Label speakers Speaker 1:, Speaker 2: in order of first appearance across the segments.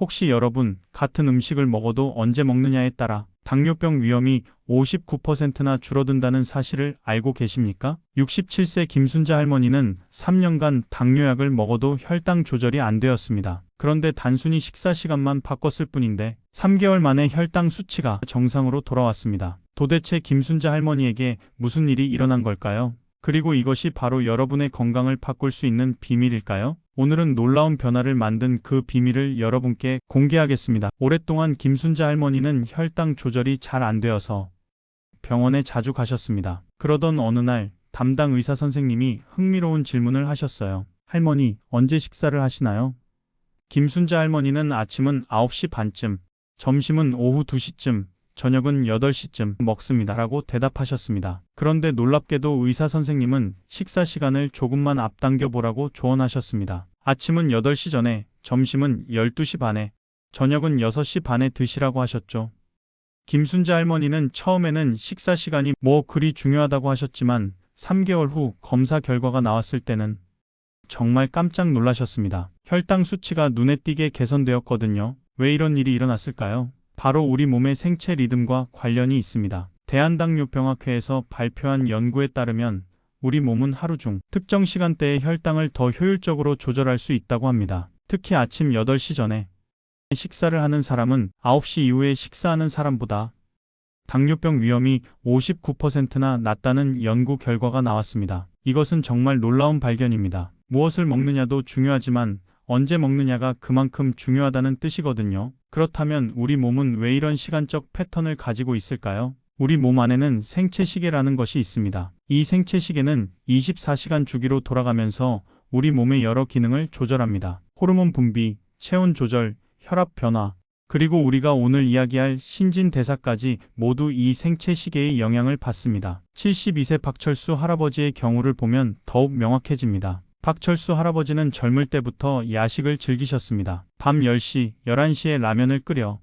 Speaker 1: 혹시 여러분 같은 음식을 먹어도 언제 먹느냐에 따라 당뇨병 위험이 59%나 줄어든다는 사실을 알고 계십니까? 67세 김순자 할머니는 3년간 당뇨약을 먹어도 혈당 조절이 안 되었습니다. 그런데 단순히 식사 시간만 바꿨을 뿐인데 3개월 만에 혈당 수치가 정상으로 돌아왔습니다. 도대체 김순자 할머니에게 무슨 일이 일어난 걸까요? 그리고 이것이 바로 여러분의 건강을 바꿀 수 있는 비밀일까요? 오늘은 놀라운 변화를 만든 그 비밀을 여러분께 공개하겠습니다. 오랫동안 김순자 할머니는 혈당 조절이 잘 안 되어서 병원에 자주 가셨습니다. 그러던 어느 날 담당 의사 선생님이 흥미로운 질문을 하셨어요. 할머니, 언제 식사를 하시나요? 김순자 할머니는 아침은 9시 반쯤, 점심은 오후 2시쯤, 저녁은 8시쯤 먹습니다. 라고 대답하셨습니다. 그런데 놀랍게도 의사 선생님은 식사 시간을 조금만 앞당겨 보라고 조언하셨습니다. 아침은 8시 전에, 점심은 12시 반에, 저녁은 6시 반에 드시라고 하셨죠. 김순자 할머니는 처음에는 식사 시간이 뭐 그리 중요하다고 하셨지만 3개월 후 검사 결과가 나왔을 때는 정말 깜짝 놀라셨습니다. 혈당 수치가 눈에 띄게 개선되었거든요. 왜 이런 일이 일어났을까요? 바로 우리 몸의 생체 리듬과 관련이 있습니다. 대한당뇨병학회에서 발표한 연구에 따르면 우리 몸은 하루 중 특정 시간대에 혈당을 더 효율적으로 조절할 수 있다고 합니다. 특히 아침 8시 전에 식사를 하는 사람은 9시 이후에 식사하는 사람보다 당뇨병 위험이 59%나 낮다는 연구 결과가 나왔습니다. 이것은 정말 놀라운 발견입니다. 무엇을 먹느냐도 중요하지만 언제 먹느냐가 그만큼 중요하다는 뜻이거든요. 그렇다면 우리 몸은 왜 이런 시간적 패턴을 가지고 있을까요? 우리 몸 안에는 생체시계라는 것이 있습니다. 이 생체시계는 24시간 주기로 돌아가면서 우리 몸의 여러 기능을 조절합니다. 호르몬 분비, 체온 조절, 혈압 변화, 그리고 우리가 오늘 이야기할 신진대사까지 모두 이 생체시계의 영향을 받습니다. 72세 박철수 할아버지의 경우를 보면 더욱 명확해집니다. 박철수 할아버지는 젊을 때부터 야식을 즐기셨습니다. 밤 10시, 11시에 라면을 끓여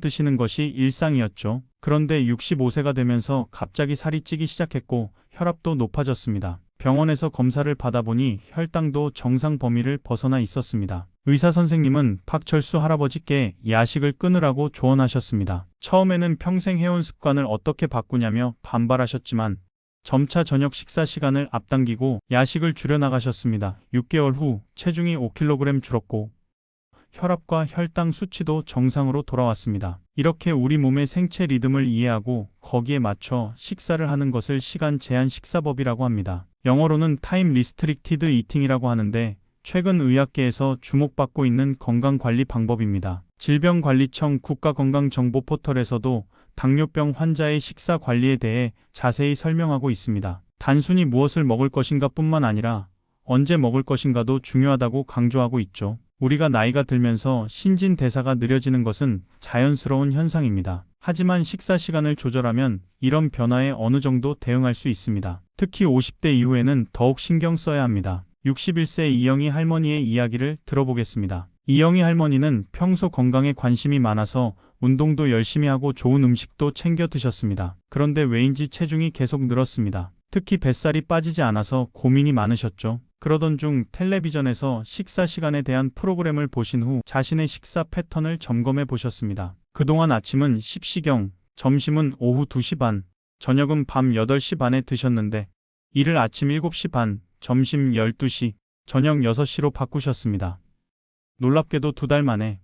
Speaker 1: 드시는 것이 일상이었죠. 그런데 65세가 되면서 갑자기 살이 찌기 시작했고 혈압도 높아졌습니다. 병원에서 검사를 받아보니 혈당도 정상 범위를 벗어나 있었습니다. 의사 선생님은 박철수 할아버지께 야식을 끊으라고 조언하셨습니다. 처음에는 평생 해온 습관을 어떻게 바꾸냐며 반발하셨지만 점차 저녁 식사 시간을 앞당기고 야식을 줄여나가셨습니다. 6개월 후 체중이 5kg 줄었고 혈압과 혈당 수치도 정상으로 돌아왔습니다. 이렇게 우리 몸의 생체 리듬을 이해하고 거기에 맞춰 식사를 하는 것을 시간 제한 식사법이라고 합니다. 영어로는 타임 리스트릭티드 이팅이라고 하는데 최근 의학계에서 주목받고 있는 건강관리 방법입니다. 질병관리청 국가건강정보 포털에서도 당뇨병 환자의 식사 관리에 대해 자세히 설명하고 있습니다. 단순히 무엇을 먹을 것인가 뿐만 아니라 언제 먹을 것인가도 중요하다고 강조하고 있죠. 우리가 나이가 들면서 신진대사가 느려지는 것은 자연스러운 현상입니다. 하지만 식사 시간을 조절하면 이런 변화에 어느 정도 대응할 수 있습니다. 특히 50대 이후에는 더욱 신경 써야 합니다. 61세 이영희 할머니의 이야기를 들어보겠습니다. 이영희 할머니는 평소 건강에 관심이 많아서 운동도 열심히 하고 좋은 음식도 챙겨 드셨습니다. 그런데 왜인지 체중이 계속 늘었습니다. 특히 뱃살이 빠지지 않아서 고민이 많으셨죠. 그러던 중 텔레비전에서 식사 시간에 대한 프로그램을 보신 후 자신의 식사 패턴을 점검해 보셨습니다. 그동안 아침은 10시경, 점심은 오후 2시 반, 저녁은 밤 8시 반에 드셨는데 이를 아침 7시 반, 점심 12시, 저녁 6시로 바꾸셨습니다. 놀랍게도 두 달 만에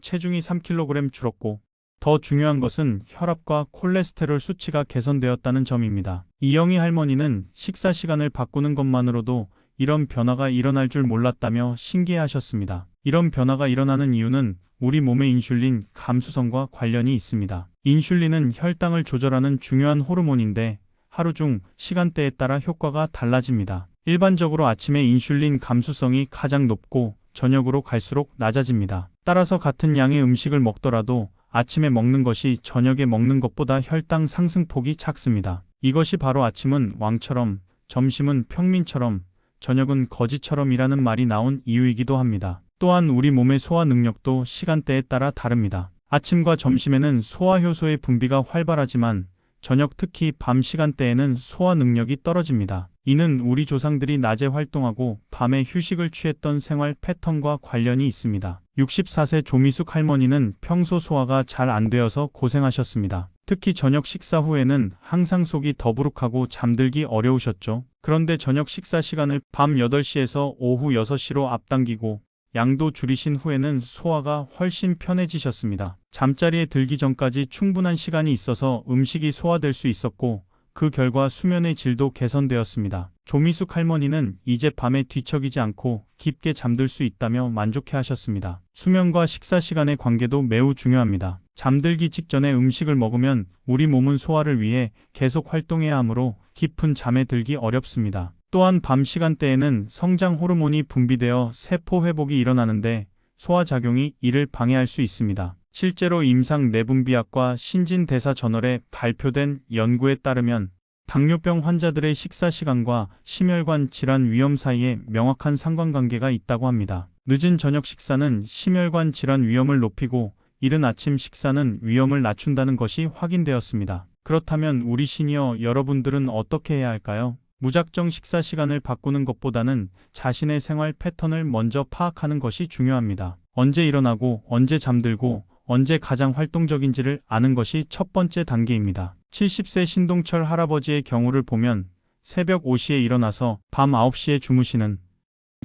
Speaker 1: 체중이 3kg 줄었고 더 중요한 것은 혈압과 콜레스테롤 수치가 개선되었다는 점입니다. 이영희 할머니는 식사 시간을 바꾸는 것만으로도 이런 변화가 일어날 줄 몰랐다며 신기해하셨습니다. 이런 변화가 일어나는 이유는 우리 몸의 인슐린 감수성과 관련이 있습니다. 인슐린은 혈당을 조절하는 중요한 호르몬인데 하루 중 시간대에 따라 효과가 달라집니다. 일반적으로 아침에 인슐린 감수성이 가장 높고 저녁으로 갈수록 낮아집니다. 따라서 같은 양의 음식을 먹더라도 아침에 먹는 것이 저녁에 먹는 것보다 혈당 상승폭이 작습니다. 이것이 바로 아침은 왕처럼, 점심은 평민처럼, 저녁은 거지처럼이라는 말이 나온 이유이기도 합니다. 또한 우리 몸의 소화 능력도 시간대에 따라 다릅니다. 아침과 점심에는 소화효소의 분비가 활발하지만 저녁 특히 밤 시간대에는 소화 능력이 떨어집니다. 이는 우리 조상들이 낮에 활동하고 밤에 휴식을 취했던 생활 패턴과 관련이 있습니다. 64세 조미숙 할머니는 평소 소화가 잘 안 되어서 고생하셨습니다. 특히 저녁 식사 후에는 항상 속이 더부룩하고 잠들기 어려우셨죠. 그런데 저녁 식사 시간을 밤 8시에서 오후 6시로 앞당기고 양도 줄이신 후에는 소화가 훨씬 편해지셨습니다. 잠자리에 들기 전까지 충분한 시간이 있어서 음식이 소화될 수 있었고 그 결과 수면의 질도 개선되었습니다. 조미숙 할머니는 이제 밤에 뒤척이지 않고 깊게 잠들 수 있다며 만족해 하셨습니다. 수면과 식사 시간의 관계도 매우 중요합니다. 잠들기 직전에 음식을 먹으면 우리 몸은 소화를 위해 계속 활동해야 하므로 깊은 잠에 들기 어렵습니다. 또한 밤 시간대에는 성장 호르몬이 분비되어 세포 회복이 일어나는데 소화작용이 이를 방해할 수 있습니다. 실제로 임상 내분비학과 신진대사 저널에 발표된 연구에 따르면 당뇨병 환자들의 식사 시간과 심혈관 질환 위험 사이에 명확한 상관관계가 있다고 합니다. 늦은 저녁 식사는 심혈관 질환 위험을 높이고 이른 아침 식사는 위험을 낮춘다는 것이 확인되었습니다. 그렇다면 우리 시니어 여러분들은 어떻게 해야 할까요? 무작정 식사 시간을 바꾸는 것보다는 자신의 생활 패턴을 먼저 파악하는 것이 중요합니다. 언제 일어나고 언제 잠들고 언제 가장 활동적인지를 아는 것이 첫 번째 단계입니다. 70세 신동철 할아버지의 경우를 보면 새벽 5시에 일어나서 밤 9시에 주무시는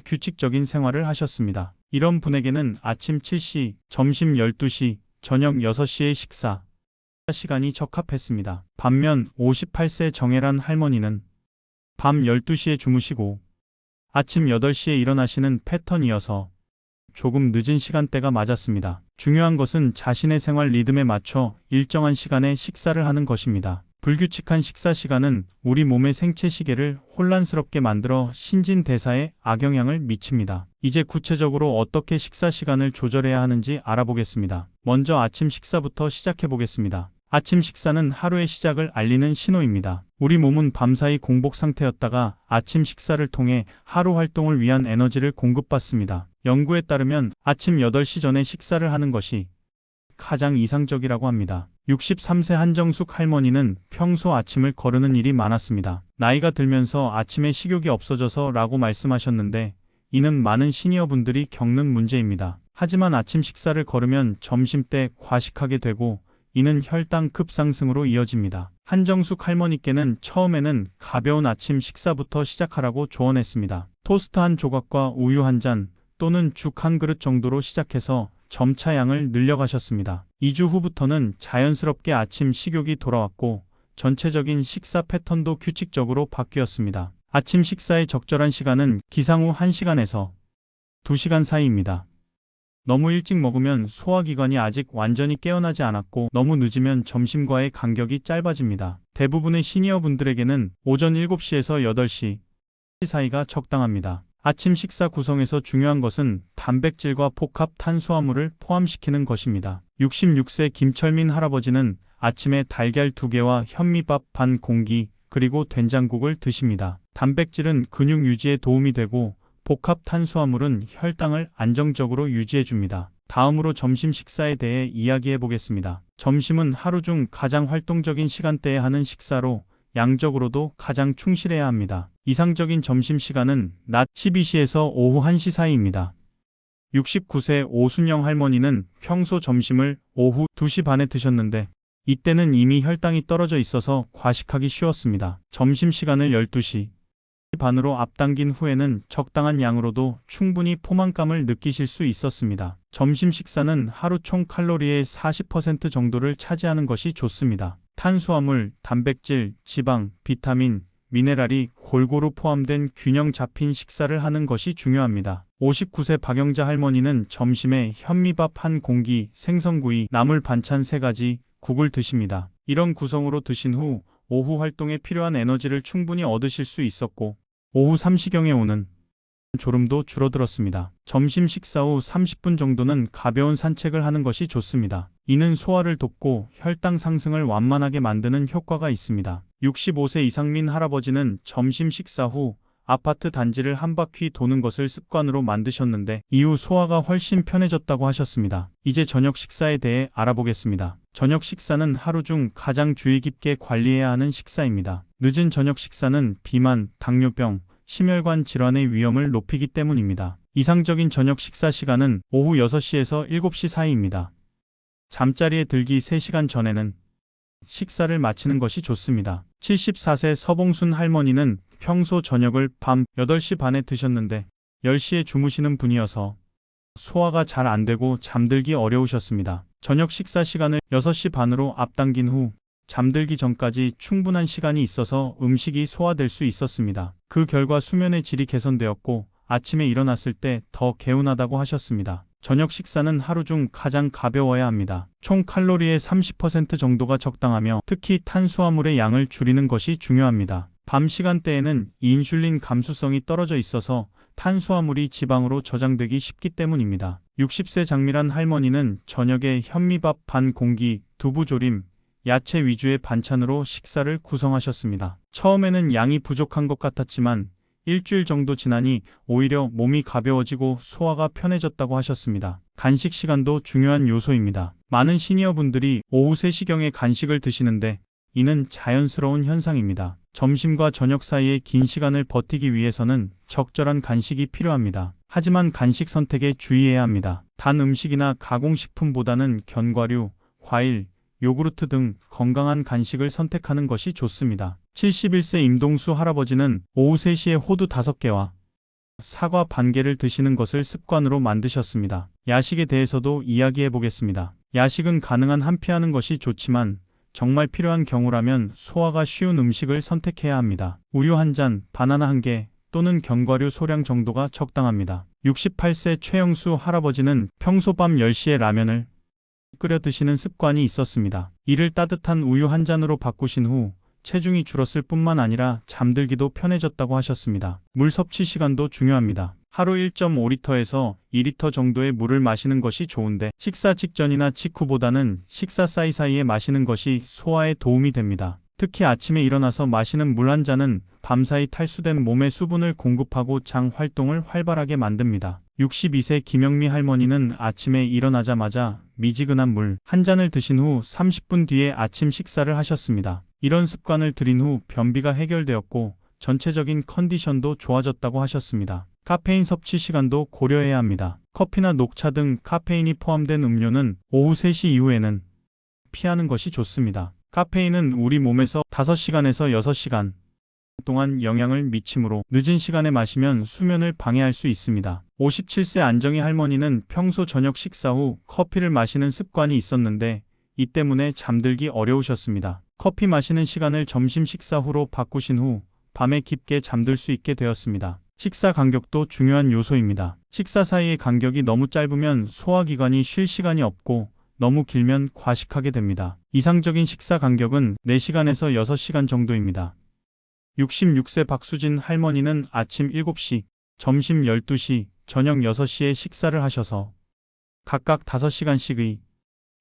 Speaker 1: 규칙적인 생활을 하셨습니다. 이런 분에게는 아침 7시, 점심 12시, 저녁 6시의 식사 시간이 적합했습니다. 반면 58세 정혜란 할머니는 밤 12시에 주무시고 아침 8시에 일어나시는 패턴이어서 조금 늦은 시간대가 맞았습니다. 중요한 것은 자신의 생활 리듬에 맞춰 일정한 시간에 식사를 하는 것입니다. 불규칙한 식사 시간은 우리 몸의 생체 시계를 혼란스럽게 만들어 신진대사에 악영향을 미칩니다. 이제 구체적으로 어떻게 식사 시간을 조절해야 하는지 알아보겠습니다. 먼저 아침 식사부터 시작해 보겠습니다. 아침 식사는 하루의 시작을 알리는 신호입니다. 우리 몸은 밤사이 공복 상태였다가 아침 식사를 통해 하루 활동을 위한 에너지를 공급받습니다. 연구에 따르면 아침 8시 전에 식사를 하는 것이 가장 이상적이라고 합니다. 63세 한정숙 할머니는 평소 아침을 거르는 일이 많았습니다. 나이가 들면서 아침에 식욕이 없어져서 라고 말씀하셨는데 이는 많은 시니어분들이 겪는 문제입니다. 하지만 아침 식사를 거르면 점심 때 과식하게 되고 이는 혈당 급상승으로 이어집니다. 한정숙 할머니께는 처음에는 가벼운 아침 식사부터 시작하라고 조언했습니다. 토스트 한 조각과 우유 한 잔 또는 죽 한 그릇 정도로 시작해서 점차 양을 늘려가셨습니다. 2주 후부터는 자연스럽게 아침 식욕이 돌아왔고 전체적인 식사 패턴도 규칙적으로 바뀌었습니다. 아침 식사의 적절한 시간은 기상 후 1시간에서 2시간 사이입니다. 너무 일찍 먹으면 소화기관이 아직 완전히 깨어나지 않았고 너무 늦으면 점심과의 간격이 짧아집니다. 대부분의 시니어 분들에게는 오전 7시에서 8시 사이가 적당합니다. 아침 식사 구성에서 중요한 것은 단백질과 복합 탄수화물을 포함시키는 것입니다. 66세 김철민 할아버지는 아침에 달걀 2개와 현미밥 반 공기 그리고 된장국을 드십니다. 단백질은 근육 유지에 도움이 되고 복합 탄수화물은 혈당을 안정적으로 유지해 줍니다. 다음으로 점심 식사에 대해 이야기해 보겠습니다. 점심은 하루 중 가장 활동적인 시간대에 하는 식사로 양적으로도 가장 충실해야 합니다. 이상적인 점심 시간은 낮 12시에서 오후 1시 사이입니다. 69세 오순영 할머니는 평소 점심을 오후 2시 반에 드셨는데 이때는 이미 혈당이 떨어져 있어서 과식하기 쉬웠습니다. 점심 시간을 12시 반으로 앞당긴 후에는 적당한 양으로도 충분히 포만감을 느끼실 수 있었습니다. 점심 식사는 하루 총 칼로리의 40% 정도를 차지하는 것이 좋습니다. 탄수화물, 단백질, 지방, 비타민, 미네랄이 골고루 포함된 균형 잡힌 식사를 하는 것이 중요합니다. 59세 박영자 할머니는 점심에 현미밥 한 공기, 생선구이, 나물 반찬 3가지, 국을 드십니다. 이런 구성으로 드신 후 오후 활동에 필요한 에너지를 충분히 얻으실 수 있었고 오후 3시경에 오는 졸음도 줄어들었습니다. 점심 식사 후 30분 정도는 가벼운 산책을 하는 것이 좋습니다. 이는 소화를 돕고 혈당 상승을 완만하게 만드는 효과가 있습니다. 65세 이상민 할아버지는 점심 식사 후 아파트 단지를 한 바퀴 도는 것을 습관으로 만드셨는데 이후 소화가 훨씬 편해졌다고 하셨습니다. 이제 저녁 식사에 대해 알아보겠습니다. 저녁 식사는 하루 중 가장 주의 깊게 관리해야 하는 식사입니다. 늦은 저녁 식사는 비만, 당뇨병, 심혈관 질환의 위험을 높이기 때문입니다. 이상적인 저녁 식사 시간은 오후 6시에서 7시 사이입니다. 잠자리에 들기 3시간 전에는 식사를 마치는 것이 좋습니다. 74세 서봉순 할머니는 평소 저녁을 밤 8시 반에 드셨는데 10시에 주무시는 분이어서 소화가 잘 안 되고 잠들기 어려우셨습니다. 저녁 식사 시간을 6시 반으로 앞당긴 후 잠들기 전까지 충분한 시간이 있어서 음식이 소화될 수 있었습니다. 그 결과 수면의 질이 개선되었고 아침에 일어났을 때 더 개운하다고 하셨습니다. 저녁 식사는 하루 중 가장 가벼워야 합니다. 총 칼로리의 30% 정도가 적당하며 특히 탄수화물의 양을 줄이는 것이 중요합니다. 밤 시간대에는 인슐린 감수성이 떨어져 있어서 탄수화물이 지방으로 저장되기 쉽기 때문입니다. 60세 장미란 할머니는 저녁에 현미밥 반 공기, 두부조림, 야채 위주의 반찬으로 식사를 구성하셨습니다. 처음에는 양이 부족한 것 같았지만 일주일 정도 지나니 오히려 몸이 가벼워지고 소화가 편해졌다고 하셨습니다. 간식 시간도 중요한 요소입니다. 많은 시니어분들이 오후 3시경에 간식을 드시는데 이는 자연스러운 현상입니다. 점심과 저녁 사이의 긴 시간을 버티기 위해서는 적절한 간식이 필요합니다. 하지만 간식 선택에 주의해야 합니다. 단 음식이나 가공식품보다는 견과류, 과일, 요구르트 등 건강한 간식을 선택하는 것이 좋습니다. 71세 임동수 할아버지는 오후 3시에 호두 5개와 사과 반 개를 드시는 것을 습관으로 만드셨습니다. 야식에 대해서도 이야기해 보겠습니다. 야식은 가능한 한 피하는 것이 좋지만 정말 필요한 경우라면 소화가 쉬운 음식을 선택해야 합니다. 우유 한 잔, 바나나 한 개, 또는 견과류 소량 정도가 적당합니다. 68세 최영수 할아버지는 평소 밤 10시에 라면을 끓여 드시는 습관이 있었습니다. 이를 따뜻한 우유 한 잔으로 바꾸신 후 체중이 줄었을 뿐만 아니라 잠들기도 편해졌다고 하셨습니다. 물 섭취 시간도 중요합니다. 하루 1.5리터에서 2리터 정도의 물을 마시는 것이 좋은데 식사 직전이나 직후보다는 식사 사이사이에 마시는 것이 소화에 도움이 됩니다. 특히 아침에 일어나서 마시는 물 한 잔은 밤사이 탈수된 몸에 수분을 공급하고 장 활동을 활발하게 만듭니다. 62세 김영미 할머니는 아침에 일어나자마자 미지근한 물 한 잔을 드신 후 30분 뒤에 아침 식사를 하셨습니다. 이런 습관을 들인 후 변비가 해결되었고 전체적인 컨디션도 좋아졌다고 하셨습니다. 카페인 섭취 시간도 고려해야 합니다. 커피나 녹차 등 카페인이 포함된 음료는 오후 3시 이후에는 피하는 것이 좋습니다. 카페인은 우리 몸에서 5시간에서 6시간 동안 영향을 미치므로 늦은 시간에 마시면 수면을 방해할 수 있습니다. 57세 안정희 할머니는 평소 저녁 식사 후 커피를 마시는 습관이 있었는데 이 때문에 잠들기 어려우셨습니다. 커피 마시는 시간을 점심 식사 후로 바꾸신 후 밤에 깊게 잠들 수 있게 되었습니다. 식사 간격도 중요한 요소입니다. 식사 사이의 간격이 너무 짧으면 소화기관이 쉴 시간이 없고 너무 길면 과식하게 됩니다. 이상적인 식사 간격은 4시간에서 6시간 정도입니다. 66세 박수진 할머니는 아침 7시, 점심 12시, 저녁 6시에 식사를 하셔서 각각 5시간씩의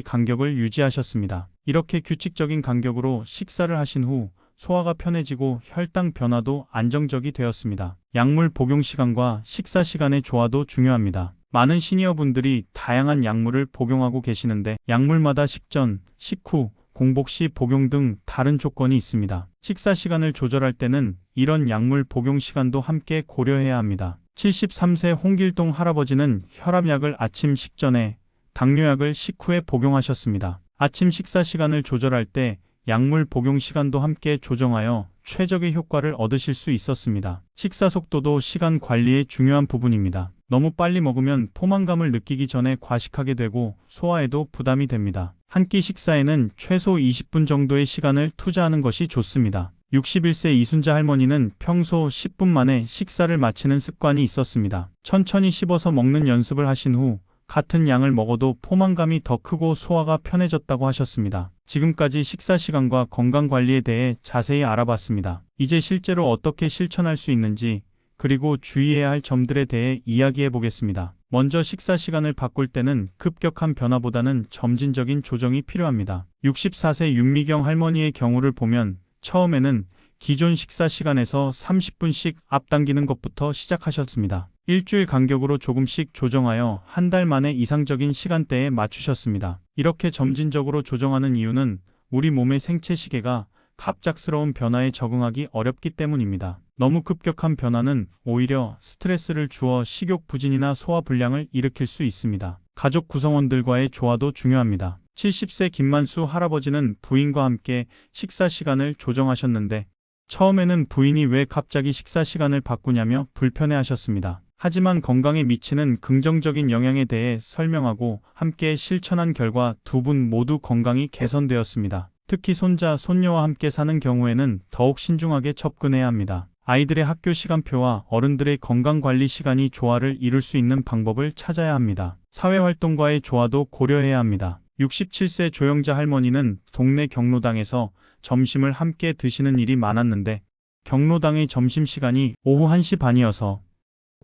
Speaker 1: 간격을 유지하셨습니다. 이렇게 규칙적인 간격으로 식사를 하신 후 소화가 편해지고 혈당 변화도 안정적이 되었습니다. 약물 복용 시간과 식사 시간의 조화도 중요합니다. 많은 시니어분들이 다양한 약물을 복용하고 계시는데 약물마다 식전, 식후, 공복 시 복용 등 다른 조건이 있습니다. 식사 시간을 조절할 때는 이런 약물 복용 시간도 함께 고려해야 합니다. 73세 홍길동 할아버지는 혈압약을 아침 식전에, 당뇨약을 식후에 복용하셨습니다. 아침 식사 시간을 조절할 때 약물 복용 시간도 함께 조정하여 최적의 효과를 얻으실 수 있었습니다. 식사 속도도 시간 관리의 중요한 부분입니다. 너무 빨리 먹으면 포만감을 느끼기 전에 과식하게 되고 소화에도 부담이 됩니다. 한 끼 식사에는 최소 20분 정도의 시간을 투자하는 것이 좋습니다. 61세 이순자 할머니는 평소 10분 만에 식사를 마치는 습관이 있었습니다. 천천히 씹어서 먹는 연습을 하신 후 같은 양을 먹어도 포만감이 더 크고 소화가 편해졌다고 하셨습니다. 지금까지 식사 시간과 건강 관리에 대해 자세히 알아봤습니다. 이제 실제로 어떻게 실천할 수 있는지 그리고 주의해야 할 점들에 대해 이야기해 보겠습니다. 먼저 식사 시간을 바꿀 때는 급격한 변화보다는 점진적인 조정이 필요합니다. 64세 윤미경 할머니의 경우를 보면 처음에는 기존 식사 시간에서 30분씩 앞당기는 것부터 시작하셨습니다. 일주일 간격으로 조금씩 조정하여 한 달 만에 이상적인 시간대에 맞추셨습니다. 이렇게 점진적으로 조정하는 이유는 우리 몸의 생체 시계가 갑작스러운 변화에 적응하기 어렵기 때문입니다. 너무 급격한 변화는 오히려 스트레스를 주어 식욕 부진이나 소화 불량을 일으킬 수 있습니다. 가족 구성원들과의 조화도 중요합니다. 70세 김만수 할아버지는 부인과 함께 식사 시간을 조정하셨는데 처음에는 부인이 왜 갑자기 식사 시간을 바꾸냐며 불편해 하셨습니다. 하지만 건강에 미치는 긍정적인 영향에 대해 설명하고 함께 실천한 결과 두 분 모두 건강이 개선되었습니다. 특히 손자, 손녀와 함께 사는 경우에는 더욱 신중하게 접근해야 합니다. 아이들의 학교 시간표와 어른들의 건강관리 시간이 조화를 이룰 수 있는 방법을 찾아야 합니다. 사회활동과의 조화도 고려해야 합니다. 67세 조영자 할머니는 동네 경로당에서 점심을 함께 드시는 일이 많았는데 경로당의 점심시간이 오후 1시 반이어서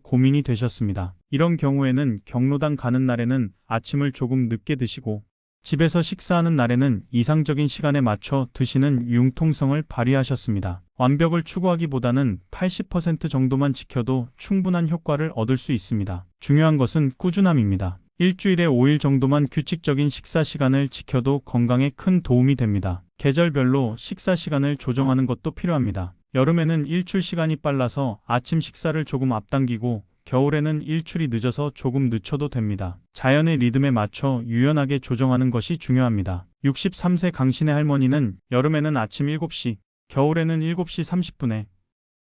Speaker 1: 고민이 되셨습니다. 이런 경우에는 경로당 가는 날에는 아침을 조금 늦게 드시고 집에서 식사하는 날에는 이상적인 시간에 맞춰 드시는 융통성을 발휘하셨습니다. 완벽을 추구하기보다는 80% 정도만 지켜도 충분한 효과를 얻을 수 있습니다. 중요한 것은 꾸준함입니다. 일주일에 5일 정도만 규칙적인 식사 시간을 지켜도 건강에 큰 도움이 됩니다. 계절별로 식사 시간을 조정하는 것도 필요합니다. 여름에는 일출 시간이 빨라서 아침 식사를 조금 앞당기고 겨울에는 일출이 늦어서 조금 늦춰도 됩니다. 자연의 리듬에 맞춰 유연하게 조정하는 것이 중요합니다. 63세 강신의 할머니는 여름에는 아침 7시, 겨울에는 7시 30분에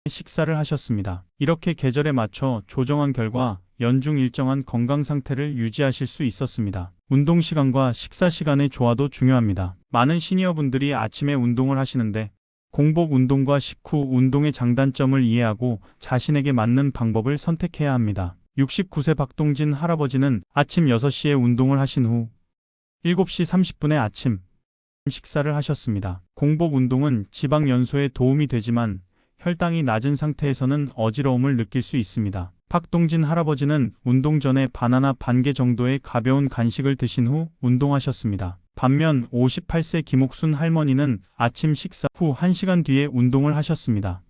Speaker 1: 식사를 하셨습니다. 이렇게 계절에 맞춰 조정한 결과 연중 일정한 건강 상태를 유지하실 수 있었습니다. 운동 시간과 식사 시간의 조화도 중요합니다. 많은 시니어분들이 아침에 운동을 하시는데 공복 운동과 식후 운동의 장단점을 이해하고 자신에게 맞는 방법을 선택해야 합니다. 69세 박동진 할아버지는 아침 6시에 운동을 하신 후 7시 30분에 아침 식사를 하셨습니다. 공복 운동은 지방 연소에 도움이 되지만 혈당이 낮은 상태에서는 어지러움을 느낄 수 있습니다. 박동진 할아버지는 운동 전에 바나나 반 개 정도의 가벼운 간식을 드신 후 운동하셨습니다. 반면 58세 김옥순 할머니는 아침 식사 후 1시간 뒤에 운동을 하셨습니다.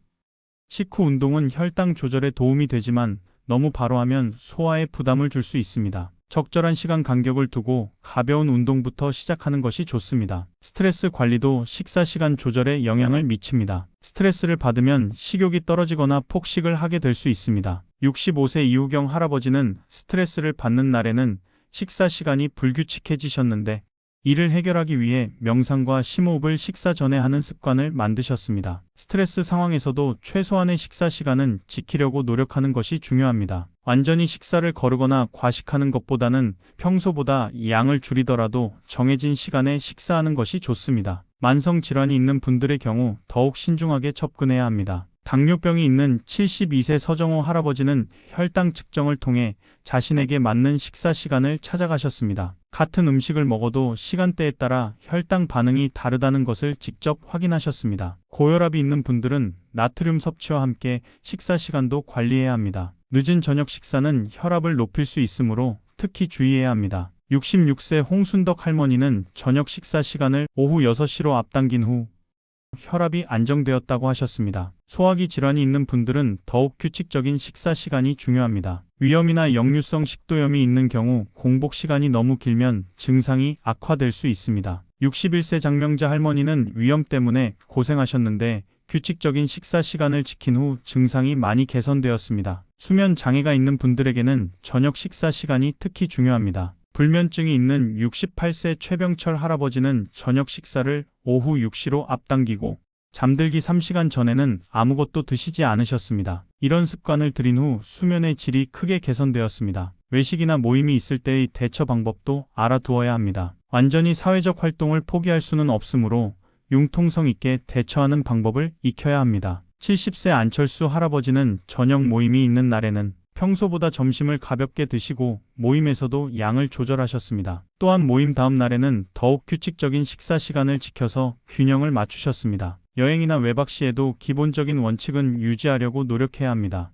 Speaker 1: 식후 운동은 혈당 조절에 도움이 되지만 너무 바로 하면 소화에 부담을 줄 수 있습니다. 적절한 시간 간격을 두고 가벼운 운동부터 시작하는 것이 좋습니다. 스트레스 관리도 식사 시간 조절에 영향을 미칩니다. 스트레스를 받으면 식욕이 떨어지거나 폭식을 하게 될 수 있습니다. 65세 이우경 할아버지는 스트레스를 받는 날에는 식사 시간이 불규칙해지셨는데 이를 해결하기 위해 명상과 심호흡을 식사 전에 하는 습관을 만드셨습니다. 스트레스 상황에서도 최소한의 식사 시간은 지키려고 노력하는 것이 중요합니다. 완전히 식사를 거르거나 과식하는 것보다는 평소보다 양을 줄이더라도 정해진 시간에 식사하는 것이 좋습니다. 만성 질환이 있는 분들의 경우 더욱 신중하게 접근해야 합니다. 당뇨병이 있는 72세 서정호 할아버지는 혈당 측정을 통해 자신에게 맞는 식사 시간을 찾아가셨습니다. 같은 음식을 먹어도 시간대에 따라 혈당 반응이 다르다는 것을 직접 확인하셨습니다. 고혈압이 있는 분들은 나트륨 섭취와 함께 식사 시간도 관리해야 합니다. 늦은 저녁 식사는 혈압을 높일 수 있으므로 특히 주의해야 합니다. 66세 홍순덕 할머니는 저녁 식사 시간을 오후 6시로 앞당긴 후 혈압이 안정되었다고 하셨습니다. 소화기 질환이 있는 분들은 더욱 규칙적인 식사 시간이 중요합니다. 위염이나 역류성 식도염이 있는 경우 공복 시간이 너무 길면 증상이 악화될 수 있습니다. 61세 장명자 할머니는 위염 때문에 고생하셨는데 규칙적인 식사 시간을 지킨 후 증상이 많이 개선되었습니다. 수면 장애가 있는 분들에게는 저녁 식사 시간이 특히 중요합니다. 불면증이 있는 68세 최병철 할아버지는 저녁 식사를 오후 6시로 앞당기고 잠들기 3시간 전에는 아무것도 드시지 않으셨습니다. 이런 습관을 들인 후 수면의 질이 크게 개선되었습니다. 외식이나 모임이 있을 때의 대처 방법도 알아두어야 합니다. 완전히 사회적 활동을 포기할 수는 없으므로 융통성 있게 대처하는 방법을 익혀야 합니다. 70세 안철수 할아버지는 저녁 모임이 있는 날에는 평소보다 점심을 가볍게 드시고 모임에서도 양을 조절하셨습니다. 또한 모임 다음 날에는 더욱 규칙적인 식사 시간을 지켜서 균형을 맞추셨습니다. 여행이나 외박 시에도 기본적인 원칙은 유지하려고 노력해야 합니다.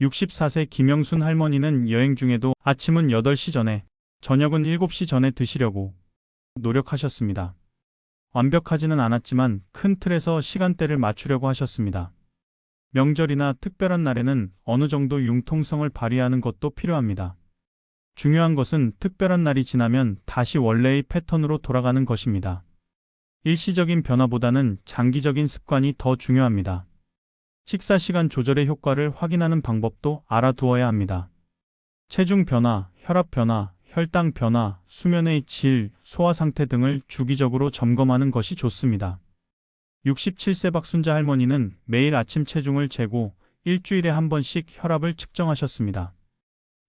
Speaker 1: 64세 김영순 할머니는 여행 중에도 아침은 8시 전에, 저녁은 7시 전에 드시려고 노력하셨습니다. 완벽하지는 않았지만 큰 틀에서 시간대를 맞추려고 하셨습니다. 명절이나 특별한 날에는 어느 정도 융통성을 발휘하는 것도 필요합니다. 중요한 것은 특별한 날이 지나면 다시 원래의 패턴으로 돌아가는 것입니다. 일시적인 변화보다는 장기적인 습관이 더 중요합니다. 식사 시간 조절의 효과를 확인하는 방법도 알아두어야 합니다. 체중 변화, 혈압 변화, 혈당 변화, 수면의 질, 소화 상태 등을 주기적으로 점검하는 것이 좋습니다. 67세 박순자 할머니는 매일 아침 체중을 재고 일주일에 한 번씩 혈압을 측정하셨습니다.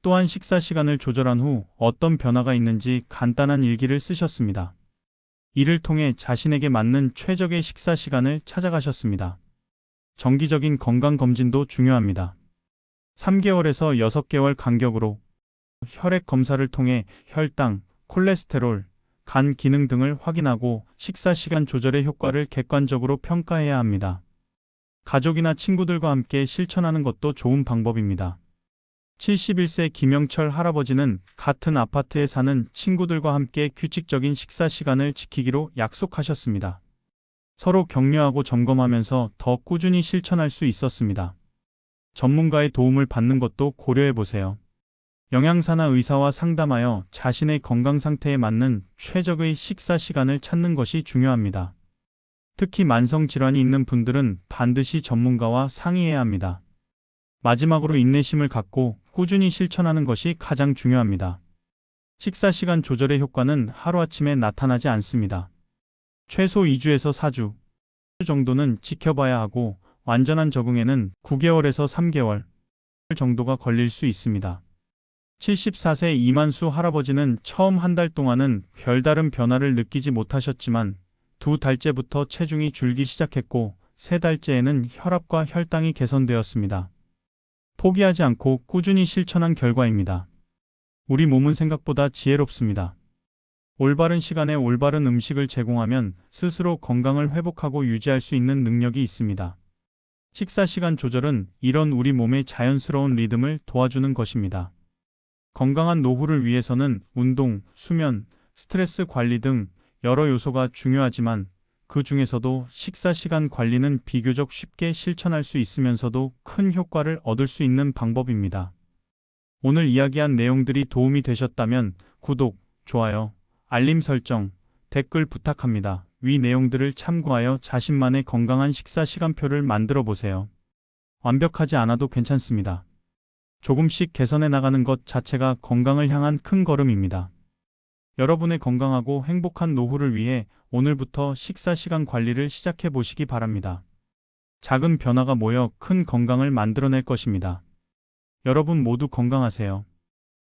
Speaker 1: 또한 식사 시간을 조절한 후 어떤 변화가 있는지 간단한 일기를 쓰셨습니다. 이를 통해 자신에게 맞는 최적의 식사 시간을 찾아가셨습니다. 정기적인 건강 검진도 중요합니다. 3개월에서 6개월 간격으로 혈액 검사를 통해 혈당, 콜레스테롤, 간 기능 등을 확인하고 식사 시간 조절의 효과를 객관적으로 평가해야 합니다. 가족이나 친구들과 함께 실천하는 것도 좋은 방법입니다. 71세 김영철 할아버지는 같은 아파트에 사는 친구들과 함께 규칙적인 식사 시간을 지키기로 약속하셨습니다. 서로 격려하고 점검하면서 더 꾸준히 실천할 수 있었습니다. 전문가의 도움을 받는 것도 고려해 보세요. 영양사나 의사와 상담하여 자신의 건강 상태에 맞는 최적의 식사 시간을 찾는 것이 중요합니다. 특히 만성 질환이 있는 분들은 반드시 전문가와 상의해야 합니다. 마지막으로 인내심을 갖고 꾸준히 실천하는 것이 가장 중요합니다. 식사 시간 조절의 효과는 하루아침에 나타나지 않습니다. 최소 2주에서 4주 정도는 지켜봐야 하고 완전한 적응에는 9개월에서 3개월 정도가 걸릴 수 있습니다. 74세 이만수 할아버지는 처음 한 달 동안은 별다른 변화를 느끼지 못하셨지만 두 달째부터 체중이 줄기 시작했고 세 달째에는 혈압과 혈당이 개선되었습니다. 포기하지 않고 꾸준히 실천한 결과입니다. 우리 몸은 생각보다 지혜롭습니다. 올바른 시간에 올바른 음식을 제공하면 스스로 건강을 회복하고 유지할 수 있는 능력이 있습니다. 식사 시간 조절은 이런 우리 몸의 자연스러운 리듬을 도와주는 것입니다. 건강한 노후를 위해서는 운동, 수면, 스트레스 관리 등 여러 요소가 중요하지만 그 중에서도 식사 시간 관리는 비교적 쉽게 실천할 수 있으면서도 큰 효과를 얻을 수 있는 방법입니다. 오늘 이야기한 내용들이 도움이 되셨다면 구독, 좋아요, 알림 설정, 댓글 부탁합니다. 위 내용들을 참고하여 자신만의 건강한 식사 시간표를 만들어 보세요. 완벽하지 않아도 괜찮습니다. 조금씩 개선해 나가는 것 자체가 건강을 향한 큰 걸음입니다. 여러분의 건강하고 행복한 노후를 위해 오늘부터 식사 시간 관리를 시작해 보시기 바랍니다. 작은 변화가 모여 큰 건강을 만들어낼 것입니다. 여러분 모두 건강하세요.